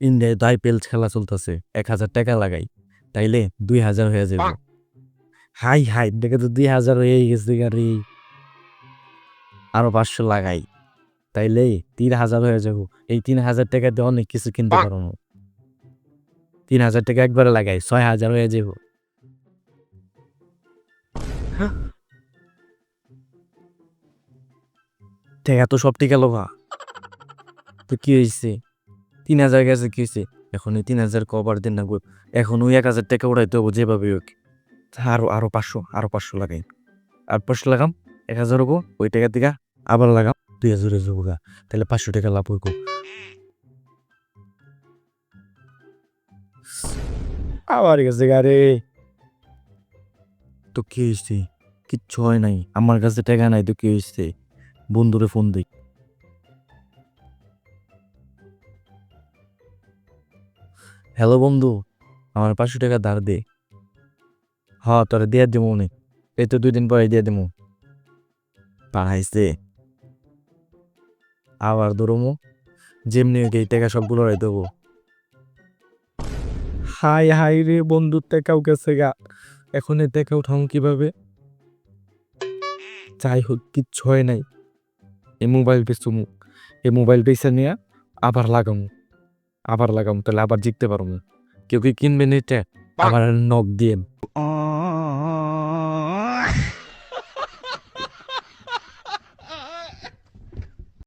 ইন্ডিয়ায় তো আইপিএল খেলা চলতেছে এক হাজার টাকা লাগাই তাইলে দুই হাজার হয়ে যাবে হাই হাই দেখে তো দুই হাজার হয়ে গেছে গাড়ি আরও পাঁচশো লাগাই তাইলে তিন হাজার হয়ে যাব এই তিন হাজার টাকা দিয়ে অনেক কিছু কিনতে পারব। তিন হাজার টাকা একবারে লাগাই ছয় হাজার হয়ে যাব টাকা তো সব টিকা লোভা। তো কি হয়েছে তিন হাজার গেছে কি হয়েছে এখন এই তিন হাজার কবার দিন না এখন ওই এক হাজার টাকা উড়াইতে হব যেভাবে হোক। আরও আরও পাঁচশো আরও পাঁচশো লাগাই আর পাঁচশো লাগাম? এক হাজার হব ওই টাকা থেকে আবার লাগাম। দুই হাজার যাব গা। তাহলে পাঁচশো টাকা লাভ হইব। আবার গেছে গারে তো কি হয়েছে কিচ্ছু হয় নাই। আমার কাছে টাকা নাই তো কি হয়েছে বন্ধুরে ফোন দিই। হ্যালো বন্ধু, আমার পাঁচশো টাকা ধার দে। হ্যাঁ তোরা দিয়ে দিব মনে এই তো দুই দিন পরে দিয়ে দিব পাঠাইছে আবার ধরমো যেমনি এই টাকা সবগুলো রাই দেবো। হাই হাই রে বন্ধুর টাকাও গেছে গা। এখন এই টাকা উঠাম কীভাবে? যাই হোক, কিচ্ছু হয় নাই। এই মোবাইল বেচুমু। এই মোবাইল বেচে নিয়ে আবার লাগামু। আবার লাগাম তাহলে আবার জিততে পারব। কেউ কি কিনবে নিতে আবার নখ দিয়ে।